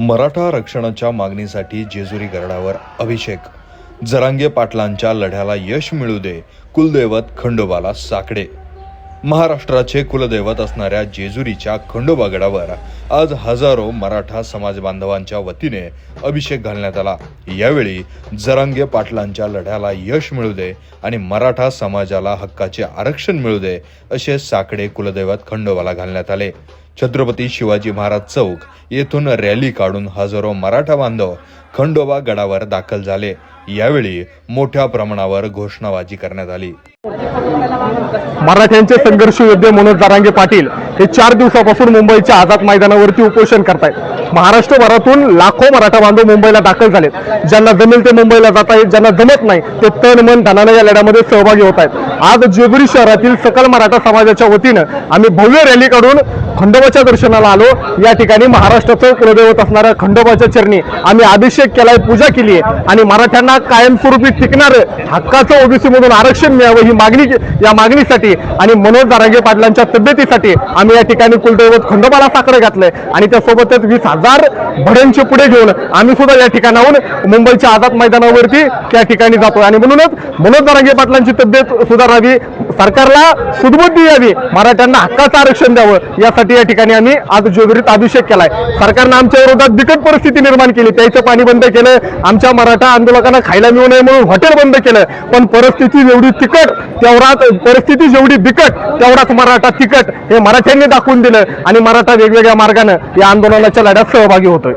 मराठा आरक्षणाच्या मागणीसाठी जेजुरी गरडावर अभिषेक. जरांगे पाटलांच्या लढ्याला यश मिळू दे कुलदैवत खंडोबाला साकडे. महाराष्ट्राचे कुलदैवत असणाऱ्या जेजुरीच्या खंडोबा गडावर आज हजारो मराठा समाज बांधवांच्या वतीने अभिषेक घालण्यात आला. यावेळी जरांगे पाटलांच्या लढ्याला यश मिळू दे आणि मराठा समाजाला हक्काचे आरक्षण मिळू दे असे साकडे कुलदैवत खंडोबाला घालण्यात आले. छत्रपती शिवाजी महाराज चौक येथून रॅली काढून हजारो मराठा बांधव खंडोबा गडावर दाखल झाले. यावेळी मोठ्या प्रमाणावर घोषणाबाजी करण्यात आली. मराठ्यांचे संघर्ष योद्धे मनोज दारांगे पाटील हे चार दिवसापासून मुंबईच्या आझाद मैदानावरती उपोषण करतायत. महाराष्ट्रभरातून लाखो मराठा बांधव मुंबईला दाखल झालेत. ज्यांना जमेल ते मुंबईला जात आहेत ज्यांना जमत नाही ते तन मन धनानं या लढ्यामध्ये सहभागी होत आहेत आज जेजुरी शहरातील सकल मराठा समाजाच्या वतीनं आम्ही भव्य रॅली काढून खंडोबाच्या दर्शनाला आलो. या ठिकाणी महाराष्ट्राचं कुलदैवत असणाऱ्या खंडोबाच्या चरणी. आम्ही अभिषेक केलाय पूजा केली आहे आणि मराठ्यांना कायमस्वरूपी टिकणार हक्काचं ओबीसी मधून आरक्षण मिळावं ही मागणी या मागणीसाठी. आणि मनोज दारांगे पाटलांच्या तब्येतीसाठी आम्ही या ठिकाणी कुलदैवत खंडोबाला साखर घातलंय. आणि त्यासोबतच वीस हजार भड्यांचे पुढे घेऊन आम्ही सुद्धा या ठिकाणाहून मुंबईच्या आझाद मैदानावरती त्या ठिकाणी जातोय. आणि म्हणूनच मनोज दारांगे पाटलांची तब्येत सुधारावी. सरकारला सुदबुद्धी यावी. मराठ्यांना हक्काचं आरक्षण द्यावं. यासाठी या ठिकाणी आम्ही आज जोगरीत अभिषेक केलाय. सरकारनं आमच्या विरोधात बिकट परिस्थिती निर्माण केली. प्यायचं पाणी बंद केलं. आमच्या मराठा आंदोलकांना खायला मिळू नये म्हणून हॉटेल बंद केलं. पण परिस्थिती जेवढी तिकट तेवढाच परिस्थिती जेवढी बिकट तेवढाच मराठा तिकट हे मराठ्यांनी दाखवून दिलं. आणि मराठा वेगवेगळ्या मार्गानं या आंदोलनाच्या लढ्यात सहभागी होतोय.